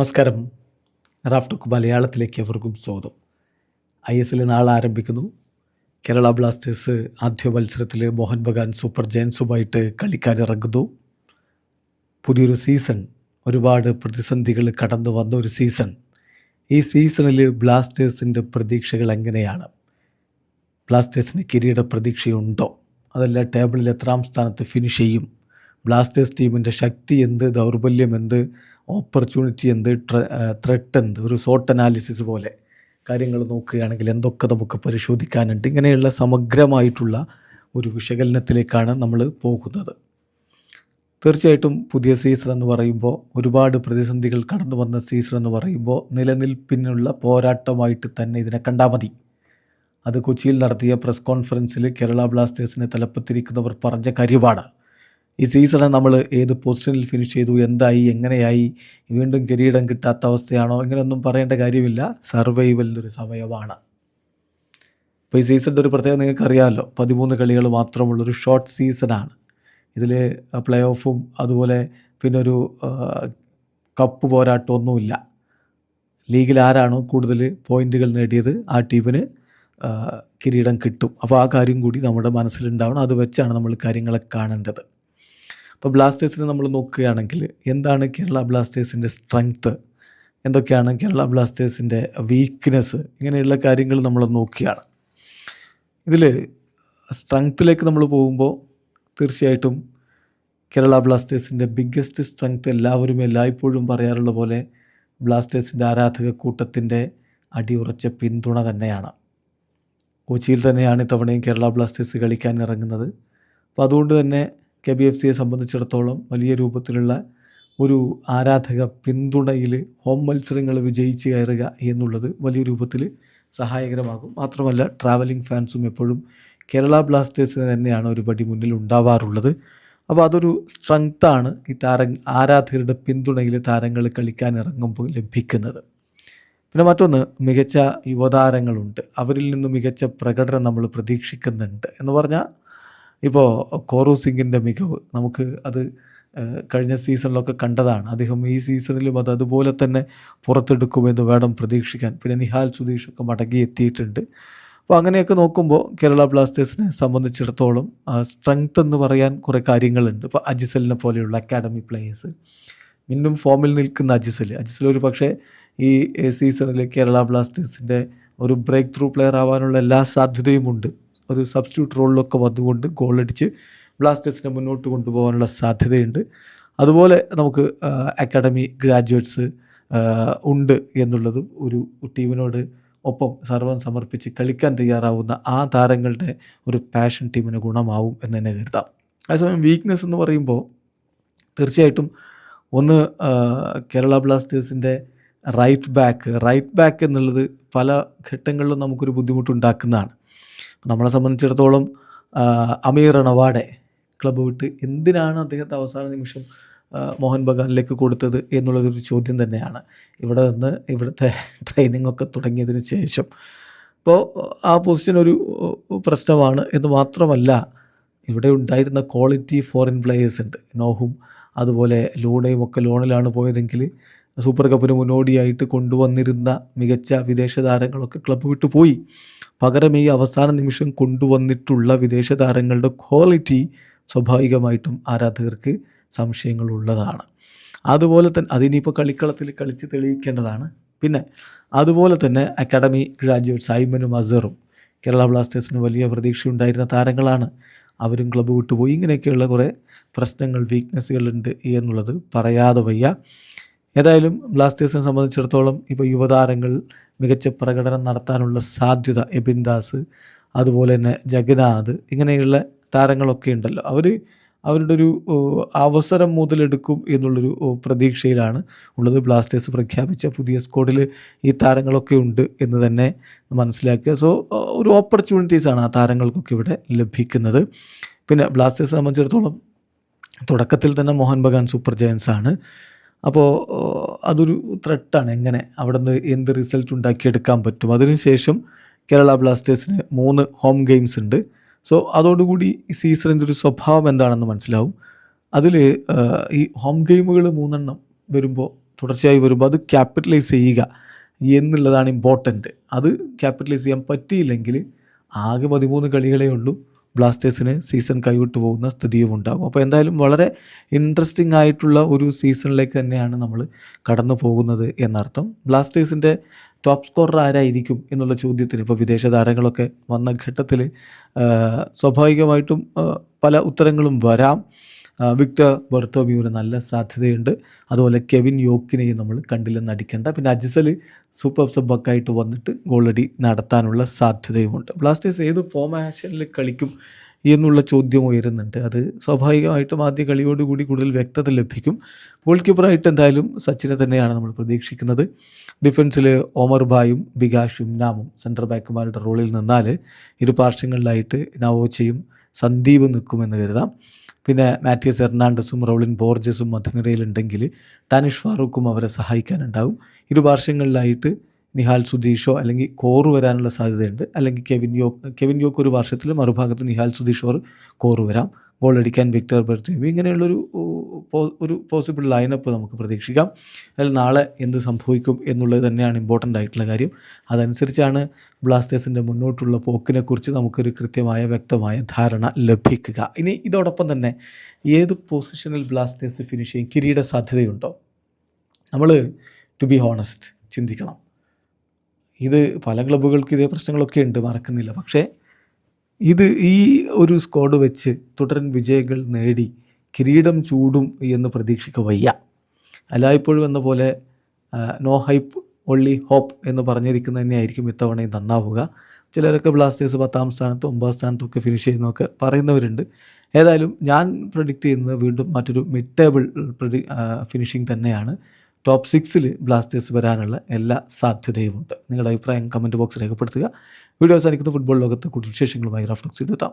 നമസ്കാരം. റാഫ്റ്റോക്ക് മലയാളത്തിലേക്ക് അവർക്കും സ്വാഗതം. ഐ എസ് എല്ലിൽ നാളെ ആരംഭിക്കുന്നു. കേരള ബ്ലാസ്റ്റേഴ്സ് ആദ്യ മത്സരത്തിൽ മോഹൻ ബഗാൻ സൂപ്പർ ജയൻസുമായിട്ട് കളിക്കാനിറങ്ങുന്നു. പുതിയൊരു സീസൺ ഒരുപാട് പ്രതിസന്ധികൾ കടന്നു വന്ന ഒരു സീസൺ. ഈ സീസണിൽ ബ്ലാസ്റ്റേഴ്സിന്റെ പ്രതീക്ഷകൾ എങ്ങനെയാണ്? ബ്ലാസ്റ്റേഴ്സിന് കിരീട പ്രതീക്ഷയുണ്ടോ? അതല്ല ടേബിളിൽ എത്രാം സ്ഥാനത്ത് ഫിനിഷ് ചെയ്യും? ബ്ലാസ്റ്റേഴ്സ് ടീമിന്റെ ശക്തി എന്ത് ദൗർബല്യം എന്ത് ഓപ്പർച്യൂണിറ്റി എന്ത്? ത്രെട്ട് എന്ത്? ഒരു സോട്ട് അനാലിസിസ് പോലെ കാര്യങ്ങൾ നോക്കുകയാണെങ്കിൽ എന്തൊക്കെ നമുക്ക് പരിശോധിക്കാനുണ്ട്? ഇങ്ങനെയുള്ള സമഗ്രമായിട്ടുള്ള ഒരു വിശകലനത്തിലേക്കാണ് നമ്മൾ പോകുന്നത്. തീർച്ചയായിട്ടും പുതിയ സീസൺ എന്ന് പറയുമ്പോൾ ഒരുപാട് പ്രതിസന്ധികൾ കടന്നു വന്ന സീസൺ എന്ന് പറയുമ്പോൾ നിലനിൽപ്പിനുള്ള പോരാട്ടമായിട്ട് തന്നെ ഇതിനെ കണ്ടാൽ മതി. അത് കൊച്ചിയിൽ നടത്തിയ പ്രസ് കോൺഫറൻസിൽ കേരള ബ്ലാസ്റ്റേഴ്സിനെ തലപ്പത്തിരിക്കുന്നവർ പറഞ്ഞ കാര്യമാണ്. ഈ സീസണ് നമ്മൾ ഏത് പൊസിഷനിൽ ഫിനിഷ് ചെയ്തു എന്തായി എങ്ങനെയായി വീണ്ടും കിരീടം കിട്ടാത്ത അവസ്ഥയാണോ ഇങ്ങനെയൊന്നും പറയേണ്ട കാര്യമില്ല. സർവൈവലിന്റെ ഒരു സമയമാണ്. ഇപ്പോൾ ഈ സീസണിന്റെ ഒരു പ്രത്യേകത നിങ്ങൾക്കറിയാമല്ലോ. പതിമൂന്ന് കളികൾ മാത്രമുള്ളൊരു ഷോർട്ട് സീസണാണ് ഇതിൽ പ്ലേ ഓഫും അതുപോലെ പിന്നെ ഒരു കപ്പ് പോരാട്ടമൊന്നുമില്ല. ലീഗിൽ ആരാണോ കൂടുതൽ പോയിന്റുകൾ നേടിയത് ആ ടീമിന് കിരീടം കിട്ടും. അപ്പോൾ ആ കാര്യം കൂടി നമ്മുടെ മനസ്സിലുണ്ടാവണം. അത് വെച്ചാണ് നമ്മൾ കാര്യങ്ങളെ കാണേണ്ടത്. അപ്പോൾ ബ്ലാസ്റ്റേഴ്സിനെ നമ്മൾ നോക്കുകയാണെങ്കിൽ എന്താണ് കേരള ബ്ലാസ്റ്റേഴ്സിന്റെ സ്ട്രെങ്ത്ത് എന്തൊക്കെയാണ് കേരള ബ്ലാസ്റ്റേഴ്സിന്റെ വീക്ക്നെസ് ഇങ്ങനെയുള്ള കാര്യങ്ങൾ നമ്മൾ നോക്കിയാണ് ഇതിൽ സ്ട്രെങ്ത്തിലേക്ക് നമ്മൾ പോകുമ്പോൾ തീർച്ചയായിട്ടും കേരള ബ്ലാസ്റ്റേഴ്സിന്റെ ബിഗ്ഗസ്റ്റ് സ്ട്രെങ്ത്ത് എല്ലാവരും എല്ലായ്പ്പോഴും പറയാറുള്ള പോലെ ബ്ലാസ്റ്റേഴ്സിന്റെ ആരാധക കൂട്ടത്തിന്റെ അടിയുറച്ച പിന്തുണ തന്നെയാണ്. കൊച്ചിയിൽ തന്നെയാണ് ഇത്തവണയും കേരള ബ്ലാസ്റ്റേഴ്സ് കളിക്കാൻ ഇറങ്ങുന്നത്. അപ്പോൾ അതുകൊണ്ട് തന്നെ കെ ബി എഫ് സിയെ സംബന്ധിച്ചിടത്തോളം വലിയ രൂപത്തിലുള്ള ഒരു ആരാധക പിന്തുണയിൽ ഹോം മത്സരങ്ങൾ വിജയിച്ച് കയറുക എന്നുള്ളത് വലിയ രൂപത്തിൽ സഹായകരമാകും. മാത്രമല്ല ട്രാവലിംഗ് ഫാൻസും എപ്പോഴും കേരള ബ്ലാസ്റ്റേഴ്സിന് തന്നെയാണ് ഒരു പടി മുന്നിൽ ഉണ്ടാവാറുള്ളത്. അപ്പോൾ അതൊരു സ്ട്രെങ്ത്താണ് ഈ താര ആരാധകരുടെ പിന്തുണയിൽ താരങ്ങൾ കളിക്കാൻ ഇറങ്ങുമ്പോൾ ലഭിക്കുന്നത്. പിന്നെ മറ്റൊന്ന് മികച്ച യുവതാരങ്ങളുണ്ട്. അവരിൽ നിന്ന് മികച്ച പ്രകടനം നമ്മൾ പ്രതീക്ഷിക്കുന്നുണ്ട് എന്ന് പറഞ്ഞാൽ ഇപ്പോൾ കോറു സിംഗിന്റെ മികവ് നമുക്ക് അത് കഴിഞ്ഞ സീസണിലൊക്കെ കണ്ടതാണ്. അദ്ദേഹം ഈ സീസണിലും അത് അതുപോലെ തന്നെ പുറത്തെടുക്കുമെന്ന് വേണം പ്രതീക്ഷിക്കാൻ. പിന്നെ നിഹാൽ സുധീഷൊക്കെ മടങ്ങി എത്തിയിട്ടുണ്ട് അപ്പോൾ അങ്ങനെയൊക്കെ നോക്കുമ്പോൾ കേരള ബ്ലാസ്റ്റേഴ്സിനെ സംബന്ധിച്ചിടത്തോളം സ്ട്രെങ്ത് എന്ന് പറയാൻ കുറേ കാര്യങ്ങളുണ്ട്. ഇപ്പോൾ അജിസലിനെ പോലെയുള്ള അക്കാഡമി പ്ലേയേഴ്സ് വീണ്ടും ഫോമിൽ നിൽക്കുന്ന അജിസൽ അജിസൽ ഒരു പക്ഷേ ഈ സീസണിൽ കേരള ബ്ലാസ്റ്റേഴ്സിന്റെ ഒരു ബ്രേക്ക് ത്രൂ പ്ലെയർ ആവാനുള്ള എല്ലാ സാധ്യതയുമുണ്ട്. ഒരു സബ്സ്റ്റിറ്റ്യൂട്ട് റോളിലൊക്കെ വന്നുകൊണ്ട് ഗോളടിച്ച് ബ്ലാസ്റ്റേഴ്സിനെ മുന്നോട്ട് കൊണ്ടുപോകാനുള്ള സാധ്യതയുണ്ട്. അതുപോലെ നമുക്ക് അക്കാഡമി ഗ്രാജുവേറ്റ്സ് ഉണ്ട് എന്നുള്ളതും ഒരു ടീമിനോട് ഒപ്പം സർവം സമർപ്പിച്ച് കളിക്കാൻ തയ്യാറാവുന്ന ആ താരങ്ങളുടെ ഒരു പാഷൻ ടീമിന് ഗുണമാവും എന്ന് തന്നെ കരുതാം. അതേസമയം വീക്ക്നെസ് എന്ന് പറയുമ്പോൾ തീർച്ചയായിട്ടും ഒന്ന് കേരള ബ്ലാസ്റ്റേഴ്സിന്റെ റൈറ്റ് ബാക്ക് റൈറ്റ് ബാക്ക് എന്നുള്ളത് പല ഘട്ടങ്ങളിലും നമുക്കൊരു ബുദ്ധിമുട്ടുണ്ടാക്കുന്നതാണ്. നമ്മളെ സംബന്ധിച്ചിടത്തോളം അമീർ റണവാടെ ക്ലബ്ബ് വിട്ട് എന്തിനാണ് അദ്ദേഹത്തെ അവസാന നിമിഷം മോഹൻ ബഗാനിലേക്ക് കൊടുത്തത് എന്നുള്ളതൊരു ചോദ്യം തന്നെയാണ്. ഇവിടെ നിന്ന് ഇവിടുത്തെ ട്രെയിനിങ് ഒക്കെ തുടങ്ങിയതിന് ശേഷം. അപ്പോൾ ആ പൊസിഷൻ ഒരു പ്രശ്നമാണ് എന്ന് മാത്രമല്ല ഇവിടെ ഉണ്ടായിരുന്ന ക്വാളിറ്റി ഫോറിൻ പ്ലേയേഴ്സ് ഉണ്ട്. നോഹും അതുപോലെ ലൂണയും ഒക്കെ ലോണിലാണ് പോയതെങ്കിൽ സൂപ്പർ കപ്പിന് മുന്നോടിയായിട്ട് കൊണ്ടുവന്നിരുന്ന മികച്ച വിദേശ താരങ്ങളൊക്കെ ക്ലബ്ബ് വിട്ടു പോയി. പകരം ഈ അവസാന നിമിഷം കൊണ്ടുവന്നിട്ടുള്ള വിദേശ താരങ്ങളുടെ ക്വാളിറ്റി സ്വാഭാവികമായിട്ടും ആരാധകർക്ക് സംശയങ്ങളുള്ളതാണ്. അതുപോലെ തന്നെ അതിനിപ്പോൾ കളിക്കളത്തിൽ കളിച്ച് തെളിയിക്കേണ്ടതാണ്. പിന്നെ അതുപോലെ തന്നെ അക്കാഡമി ഗ്രാജുവേറ്റ് സൈമനും അസറും കേരള ബ്ലാസ്റ്റേഴ്സിന് വലിയ പ്രതീക്ഷയുണ്ടായിരുന്ന താരങ്ങളാണ്. അവരും ക്ലബ്ബ് വിട്ടുപോയി. ഇങ്ങനെയൊക്കെയുള്ള കുറേ പ്രശ്നങ്ങൾ വീക്ക്നെസ്സുകളുണ്ട് എന്നുള്ളത് പറയാതെ വയ്യ. ഏതായാലും ബ്ലാസ്റ്റേഴ്സിനെ സംബന്ധിച്ചിടത്തോളം ഇപ്പോൾ യുവതാരങ്ങൾ മികച്ച പ്രകടനം നടത്താനുള്ള സാധ്യത എബിൻദാസ് അതുപോലെ തന്നെ ജഗന്നാഥ് ഇങ്ങനെയുള്ള താരങ്ങളൊക്കെ ഉണ്ടല്ലോ. അവർ അവരുടെ ഒരു അവസരം മുതലെടുക്കും എന്നുള്ളൊരു പ്രതീക്ഷയിലാണ് ഉള്ളത്. ബ്ലാസ്റ്റേഴ്സ് പ്രഖ്യാപിച്ച പുതിയ സ്ക്വാഡിൽ ഈ താരങ്ങളൊക്കെ ഉണ്ട് എന്ന് തന്നെ മനസ്സിലാക്കുക. സോ ഒരു ഓപ്പർച്യൂണിറ്റീസാണ് ആ താരങ്ങൾക്കൊക്കെ ഇവിടെ ലഭിക്കുന്നത്. പിന്നെ ബ്ലാസ്റ്റേഴ്സ് സംബന്ധിച്ചിടത്തോളം തുടക്കത്തിൽ തന്നെ മോഹൻ ബഗാൻ സൂപ്പർ ജയൻസ് ആണ്. അപ്പോൾ അതൊരു ത്രെട്ടാണ് എങ്ങനെ? അവിടെ നിന്ന് എന്ത് റിസൾട്ട് ഉണ്ടാക്കിയെടുക്കാൻ പറ്റും? അതിനുശേഷം കേരള ബ്ലാസ്റ്റേഴ്സിന് മൂന്ന് ഹോം ഗെയിംസ് ഉണ്ട്. സോ അതോടുകൂടി ഈ സീസണിന്റെ ഒരു സ്വഭാവം എന്താണെന്ന് മനസ്സിലാവും. അതിൽ ഈ ഹോം ഗെയിമുകൾ മൂന്നെണ്ണം വരുമ്പോൾ തുടർച്ചയായി വരുമ്പോൾ അത് ക്യാപിറ്റലൈസ് ചെയ്യുക എന്നുള്ളതാണ് ഇമ്പോർട്ടന്റ് അത് ക്യാപിറ്റലൈസ് ചെയ്യാൻ പറ്റിയില്ലെങ്കിൽ ആകെ പതിമൂന്ന് കളികളേ ഉള്ളൂ. ബ്ലാസ്റ്റേഴ്സിന് സീസൺ കൈവിട്ടു പോകുന്ന സ്ഥിതിയും ഉണ്ടാകും. അപ്പോൾ എന്തായാലും വളരെ ഇൻട്രസ്റ്റിംഗ് ആയിട്ടുള്ള ഒരു സീസണിലേക്ക് തന്നെയാണ് നമ്മൾ കടന്നു പോകുന്നത് എന്നർത്ഥം. ബ്ലാസ്റ്റേഴ്സിന്റെ ടോപ്പ് സ്കോറർ ആരായിരിക്കും എന്നുള്ള ചോദ്യത്തിന് ഇപ്പോൾ വിദേശ താരങ്ങളൊക്കെ വന്ന ഘട്ടത്തിൽ സ്വാഭാവികമായിട്ടും പല ഉത്തരങ്ങളും വരാം. വിക്ടർ ബർത്തോമിയുടെ നല്ല സാധ്യതയുണ്ട്. അതുപോലെ കെവിൻ യോക്കിനെയും നമ്മൾ കണ്ടില്ലെന്ന് അടിക്കേണ്ട പിന്നെ അജിസൽ സൂപ്പർ സബ്ബക്കായിട്ട് വന്നിട്ട് ഗോളടി നടത്താനുള്ള സാധ്യതയുമുണ്ട്. ബ്ലാസ്റ്റേഴ്സ് ഏത് ഫോമാഷനിൽ കളിക്കും എന്നുള്ള ചോദ്യം ഉയരുന്നുണ്ട്. അത് സ്വാഭാവികമായിട്ടും ആദ്യ കളിയോടുകൂടി കൂടുതൽ വ്യക്തത ലഭിക്കും. ഗോൾ കീപ്പറായിട്ട് എന്തായാലും സച്ചിനെ തന്നെയാണ് നമ്മൾ പ്രതീക്ഷിക്കുന്നത്. ഡിഫൻസിൽ ഓമർ ബായും ബികാഷും നാമും സെന്റർ ബാക്കുമാരുടെ റോളിൽ നിന്നാൽ ഇരു പാർശ്വങ്ങളിലായിട്ട് നവോച്ചയും സന്ദീപും നിൽക്കുമെന്ന് കരുതാം. പിന്നെ മാത്യൂസ് എർണാണ്ടസും റോളിൻ ബോർജസും മധ്യനിരയിലുണ്ടെങ്കിൽ ടാനിഷ് ഫാറൂഖും അവരെ സഹായിക്കാനുണ്ടാവും. ഇരു പാർശ്വങ്ങളിലായിട്ട് നിഹാൽ സുധീഷോ അല്ലെങ്കിൽ കോറ് വരാനുള്ള സാധ്യതയുണ്ട്. അല്ലെങ്കിൽ കെവിൻ യോക്ക് കെവിൻ യോക്ക് ഒരു വർഷത്തിൽ മറുഭാഗത്ത് നിഹാൽ സുധീഷോർ കോറ് വരാം. ഗോൾ അടിക്കാൻ വിക്ടർ ബെർത്തേവി ഇങ്ങനെയുള്ളൊരു ഒരു പോസിബിൾ ലൈനപ്പ് നമുക്ക് പ്രതീക്ഷിക്കാം. അതിൽ നാളെ എന്ത് സംഭവിക്കും എന്നുള്ളത് തന്നെയാണ് ഇമ്പോർട്ടന്റ് ആയിട്ടുള്ള കാര്യം. അതനുസരിച്ചാണ് ബ്ലാസ്റ്റേഴ്സിന്റെ മുന്നോട്ടുള്ള പോക്കിനെക്കുറിച്ച് നമുക്കൊരു കൃത്യമായ വ്യക്തമായ ധാരണ ലഭിക്കുക. ഇനി ഇതോടൊപ്പം തന്നെ ഏത് പൊസിഷനിൽ ബ്ലാസ്റ്റേഴ്സ് ഫിനിഷ് ചെയ്യും? കിരീട സാധ്യതയുണ്ടോ? നമ്മൾ ടു ബി ഹോണസ്റ്റ് ചിന്തിക്കണം. ഇത് പല ക്ലബ്ബുകൾക്ക് ഇതേ പ്രശ്നങ്ങളൊക്കെ ഉണ്ട് മറക്കുന്നില്ല. പക്ഷേ ഇത് ഈ ഒരു സ്കോഡ് വെച്ച് തുടരൻ വിജയങ്ങൾ നേടി കിരീടം ചൂടും എന്ന് പ്രതീക്ഷിക്ക വയ്യ. എല്ലായ്പ്പോഴും എന്ന പോലെ നോ ഹൈപ്പ് ഒള്ളി ഹോപ്പ് എന്ന് പറഞ്ഞിരിക്കുന്നത് തന്നെയായിരിക്കും ഇത്തവണയും നന്നാവുക. ചിലരൊക്കെ ബ്ലാസ്റ്റേഴ്സ് പത്താം സ്ഥാനത്തും ഒമ്പതാം സ്ഥാനത്തും ഒക്കെ ഫിനിഷ് ചെയ്യുന്നതൊക്കെ പറയുന്നവരുണ്ട്. ഏതായാലും ഞാൻ പ്രൊഡിക്റ്റ് ചെയ്യുന്നത് വീണ്ടും മറ്റൊരു മിഡ് ടേബിൾ പ്രൊഡി ഫിനിഷിംഗ് തന്നെയാണ്. ടോപ്പ് സിക്സിൽ ബ്ലാസ്റ്റേഴ്സ് വരാനുള്ള എല്ലാ സാധ്യതയുമുണ്ട്. നിങ്ങളുടെ അഭിപ്രായം കമന്റ് ബോക്സ് രേഖപ്പെടുത്തുക. വീഡിയോ അവസാനിക്കുന്ന. ഫുട്ബോൾ ലോകത്ത് കൂടുതൽ വിശേഷങ്ങളുമായി റഫ്ലക്സ് എത്താം.